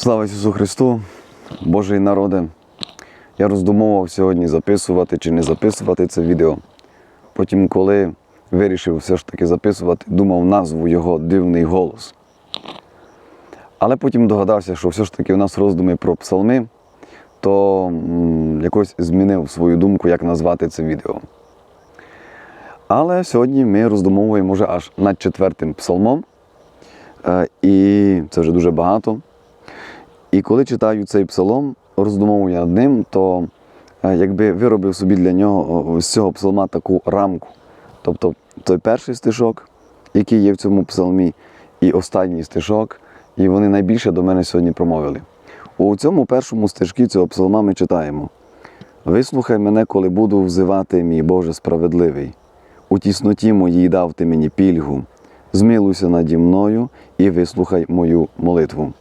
Слава Ісусу Христу, Божий народе. Я роздумував сьогодні записувати чи не записувати це відео. Потім, коли вирішив все ж таки записувати, думав назву його дивний голос. Але потім догадався, що все ж таки у нас роздуми про псалми, то м, якось змінив свою думку, як назвати це відео. Але сьогодні ми роздумовуємо вже аж над четвертим псалмом. Е, І це вже дуже багато. І коли читаю цей псалом, роздумовую над ним, то е, якби виробив собі для нього з цього псалма таку рамку. Тобто той перший стишок, який є в цьому псалмі, і останній стишок, і вони найбільше до мене сьогодні промовили. У цьому першому стишку цього псалма ми читаємо: Вислухай мене, коли буду взивати, мій Боже справедливий. У тісноті моїй дав ти мені пільгу, змилуйся наді мною і вислухай мою молитву.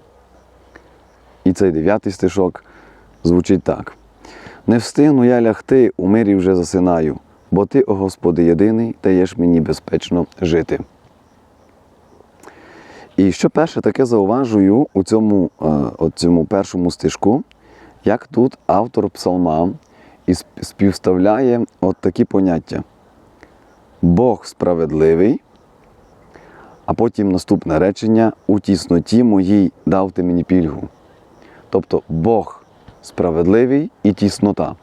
І цей дев'ятий стишок звучить так: Не встигну я лягти, у мирі вже засинаю, бо ти, о Господи, єдиний, даєш мені безпечно жити. І що перше таке зауважую у цьому, е, от цьому першому стишку, як тут автор псалма і співставляє от такі поняття. Бог справедливий, а потім наступне речення у тісноті моїй дав ти мені пільгу. Тобто Бог справедливий і тіснота.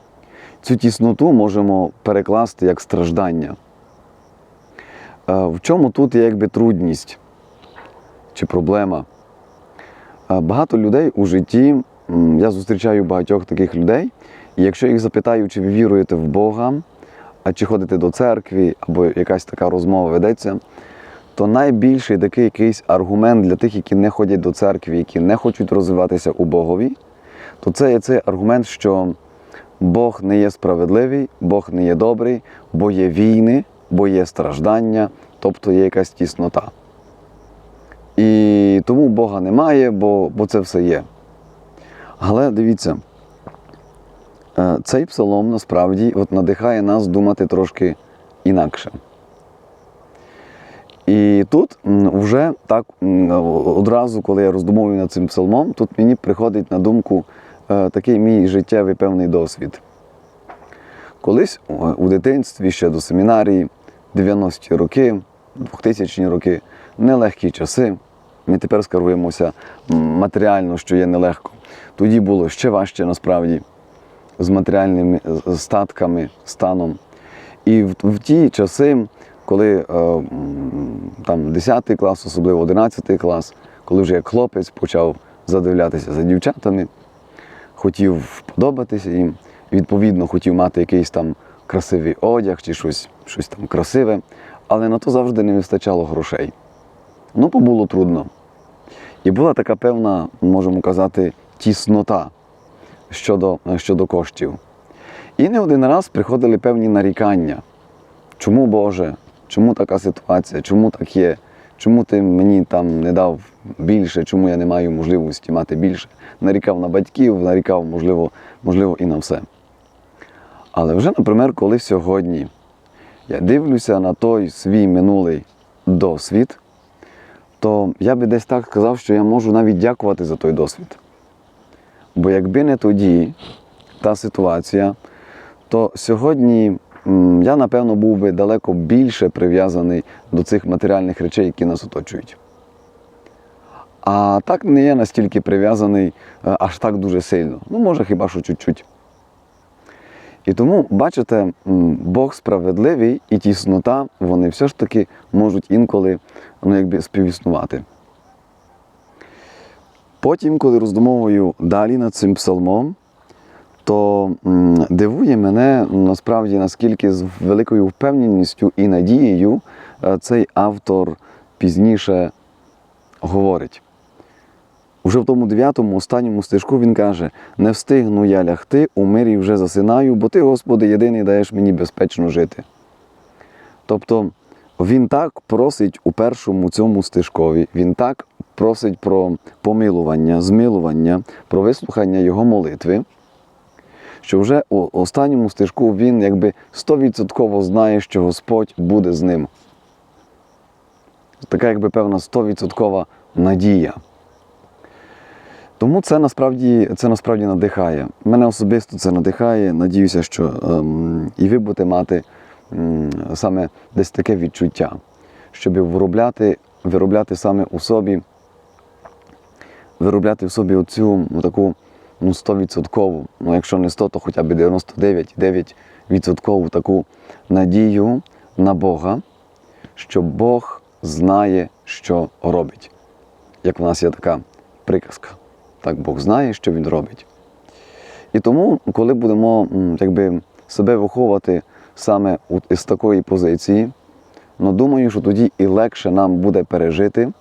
Цю тісноту можемо перекласти як страждання. Е, В чому тут є якби трудність чи проблема? Е, Багато людей у житті, я зустрічаю багатьох таких людей, і якщо їх запитаю, чи ви віруєте в Бога, а чи ходите до церкви, або якась така розмова ведеться, то найбільший такий якийсь аргумент для тих, які не ходять до церкви, які не хочуть розвиватися у Богові, то це є цей аргумент, що Бог не є справедливий, Бог не є добрий, бо є війни, бо є страждання, тобто є якась тіснота. І тому Бога немає, бо, бо це все є. Але дивіться, е, цей псалом насправді от надихає нас думати трошки інакше. І тут вже так одразу, коли я роздумовую над цим псалмом, тут мені приходить на думку е, такий мій життєвий певний досвід. Колись у дитинстві, ще до семінарії, 90-ті роки, 2000-ні роки, нелегкі часи. Ми тепер скарбуємося м, матеріально, що є нелегко. Тоді було ще важче насправді з матеріальними е, статками, станом. І в ті часи, коли е, там 10 клас, особливо 11 клас, коли вже як хлопець почав задивлятися за дівчатами, хотів подобатися їм, відповідно, хотів мати якийсь там красивий одяг чи щось, щось там красиве, але на то завжди не вистачало грошей. Ну, бо було трудно. І була така певна, можемо казати, тіснота щодо, щодо коштів. І не один раз приходили певні нарікання. Чому Боже? Чому така ситуація? Чому так є? Чому ти мені там не дав більше, чому я не маю можливості мати більше? Нарікав на батьків, нарікав, можливо, можливо, і на все. Але вже, наприклад, коли сьогодні я дивлюся на той свій минулий досвід, то я би десь так сказав, що я можу навіть дякувати за той досвід. Бо якби не тоді та ситуація, то сьогодні я, напевно, був би далеко більше прив'язаний до цих матеріальних речей, які нас оточують. А так не є настільки прив'язаний е, аж так дуже сильно. Ну, може, хіба що чуть-чуть. І тому, бачите, Бог справедливий і тіснота, вони все ж таки можуть інколи ну, якби співіснувати. Потім, коли роздумовую далі над цим псалмом, то дивує мене насправді, наскільки з великою впевненістю і надією е, цей автор пізніше говорить. Уже в тому дев'ятому останньому стежку він каже: Не встигну я лягти, у мирі вже засинаю, бо ти, Господи, єдиний даєш мені безпечно жити. Тобто він так просить у першому цьому стежкові, він так просить про помилування, змилування, про вислухання його молитви, що вже у останньому стежку він якби стовідсотково знає, що Господь буде з ним. Така якби певна стовідсоткова надія. Тому це насправді, це насправді надихає. Мене особисто це надихає. Надіюся, що ем, і ви будете мати м, саме десь таке відчуття, щоб виробляти, виробляти саме у собі, виробляти в собі оцю таку ну, 100%, ну якщо не 100, то хоча б 99,9% таку надію на Бога, що Бог знає, що робить. Як в нас є така приказка. Так Бог знає, що Він робить. І тому, коли будемо якби, себе виховувати саме з такої позиції, ну думаю, що тоді і легше нам буде пережити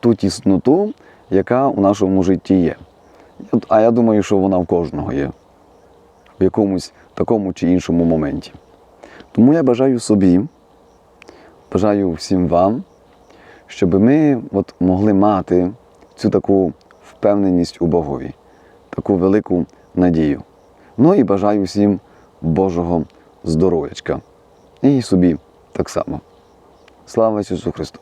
ту тісноту, яка у нашому житті є. А я думаю, що вона в кожного є в якомусь такому чи іншому моменті. Тому я бажаю собі, бажаю всім вам, щоб ми от могли мати цю таку впевненість у Богові, таку велику надію. Ну і бажаю всім Божого здоров'ячка. І собі так само. Слава Ісусу Христу!